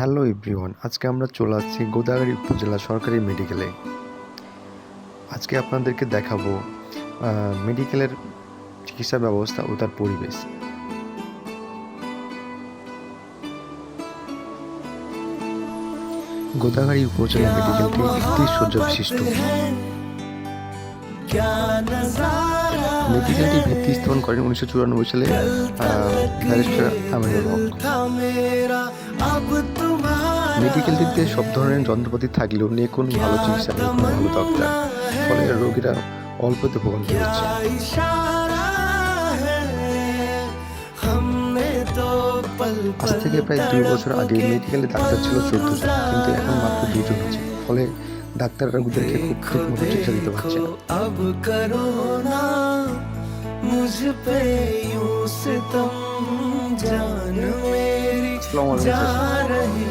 Hello everyone, আজকে আমরা চলে আসছি গোদাগাড়ি উপজেলা সরকারি মেডিকেলে আজকে আপনাদেরকে দেখাবো মেডিকেলের চিকিৎসা ব্যবস্থা ও তার পরিবেশ। গোদাগাড়ি উপজেলা মেডিকেলটি একটি শয্যা বিশিষ্ট মেডিকেলটি ভিত্তি স্থাপন করেন উনিশশো চুরানব্বই সালে ব্যারিস্টার আমিনুল হক মেডিকেলটিতে সব ধরনের যন্ত্রপাতি থাকলেও নেই কোনো ভালো চিকিৎসা নেই কোনো ভালো ডাক্তার ফলে রোগীরা অল্পতে ভোগান্তি হচ্ছে। আজ থেকে প্রায় দুই বছর আগে মেডিকেলে ডাক্তার ছিল চোদ্দ জন কিন্তু এখন মাত্র দুজন আছে ফলে ডাক্তার রোগীদেরকে খুব ঠিক মতো চিকিৎসা দিতে পারছে না अब करो ना मुझ पे यूं सितम जान मेरी আসসালামু আলাইকুম जा স্যার। रही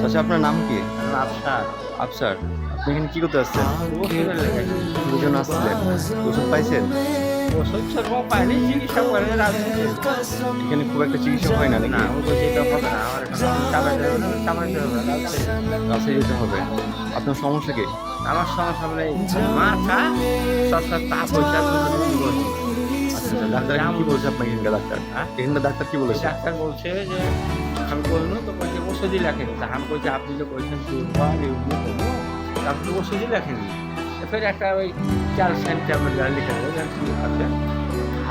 চাচা আপনার নাম কি আফসার আফসার আপনি এখানে কি করতে আসছেন ওষুধের লেগে দুজন আসছিলেন ওষুধ পাইছেন ওষুধ চিকিৎসা করে এখানে খুব একটা চিকিৎসা হয় না না নাকি ও তো সেটা হবে না আমার দেবে যেতে হবে। আপনার সমস্যা কি? আমার সমস্যা হলে মাথা সবসময় তাপ হয়েছে ডাক্তার কি বলছে আপনাকে এখানকার ডাক্তার? হ্যাঁ? এখানকার ডাক্তার কি বলেছে? ডাক্তার বলছে যে আমি বলল তো বলছে ওষুধই লেখেনি। তা আমি বলছি আপনি যে বলছেন দুর্বল এগুলো করব আপনি ওষুধই লেখেনি ফের একটা ওই ক্যালসিয়াম ট্যাবলেট লিখে দেবে যেন ঠিক আছে।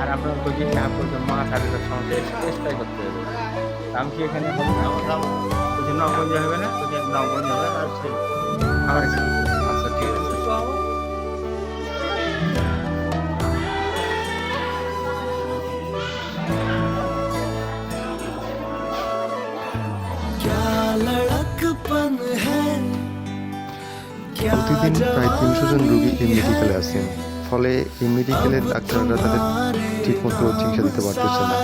আর আপনার বলছি চাপ করছে মাথার থাকলে সঙ্গে চেষ্টাই করতে হবে। দাম কি এখানে হবে না নগঞ্জ হবে না? নগঞ্জ হবে আর সেই আমার প্রতিদিন প্রায় তিনশো জন রুগী এই মেডিকেলে আসেন ফলে এই মেডিকেলের ডাক্তাররা তাদের ঠিকমতো চিকিৎসা দিতে পারতেছে না।